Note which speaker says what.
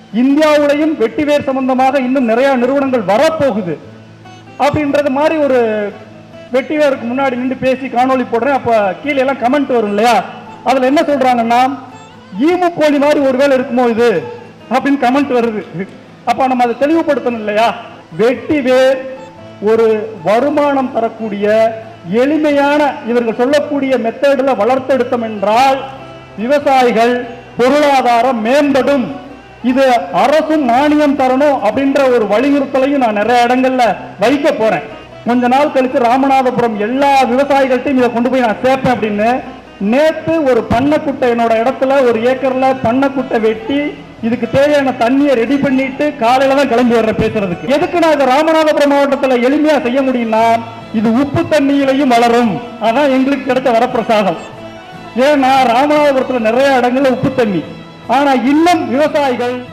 Speaker 1: இந்தியாவுலையும் வெட்டிவேர் சம்பந்தமாக இன்னும் நிறைய நிறுவனங்கள் வரப்போகுது. அப்படின்றது மாதிரி ஒரு வெட்டிவேருக்கு முன்னாடி நின்று பேசி காணொளி போடுறேன். அப்ப கீழே எல்லாம் கமெண்ட் வரும் இல்லையா? அதுல என்ன சொல்றாங்கன்னா ஈமு கோழி மாதிரி ஒருவேளை இருக்குமோ இது? அப்படின்னு கமெண்ட் வருது. அப்ப நம்ம அதை தெளிவுபடுத்தணும் இல்லையா? வெட்டிவேர் ஒரு வருமானம் தரக்கூடிய எளிமையான இவர்கள் சொல்லக்கூடிய மெத்தடில் வளர்த்தெடுத்தோம் என்றால் விவசாயிகள் பொருளாதாரம் மேம்படும். இது அரசும் மானியம் தரணும் அப்படின்ற ஒரு வலியுறுத்தலையும் நான் நிறைய இடங்கள்ல வைக்க போறேன். கொஞ்ச நாள் கழித்து ராமநாதபுரம் எல்லா விவசாயிகள்ட்டையும் இதை கொண்டு போய் நான் சேர்ப்பேன் அப்படின்னு நேற்று ஒரு பண்ணக்குட்டை என்னோட இடத்துல ஒரு ஏக்கர்ல பண்ணக்குட்டை வெட்டி இதுக்கு தேவையான தண்ணியை ரெடி பண்ணிட்டு காலையில தான் கிளம்பி வர்ற பேசுறதுக்கு. எதுக்கு நான் இதை ராமநாதபுரம் மாவட்டத்தில் எளிமையா செய்ய முடியும்னா இது உப்பு தண்ணியிலையும் வளரும். அதான் எங்களுக்கு கிடைச்ச வரப்பிரசாதம். ஏன்னா ராமநாதபுரத்தில் நிறைய இடங்கள்ல உப்பு தண்ணி. ஆனா இன்னும் விவசாயிகள்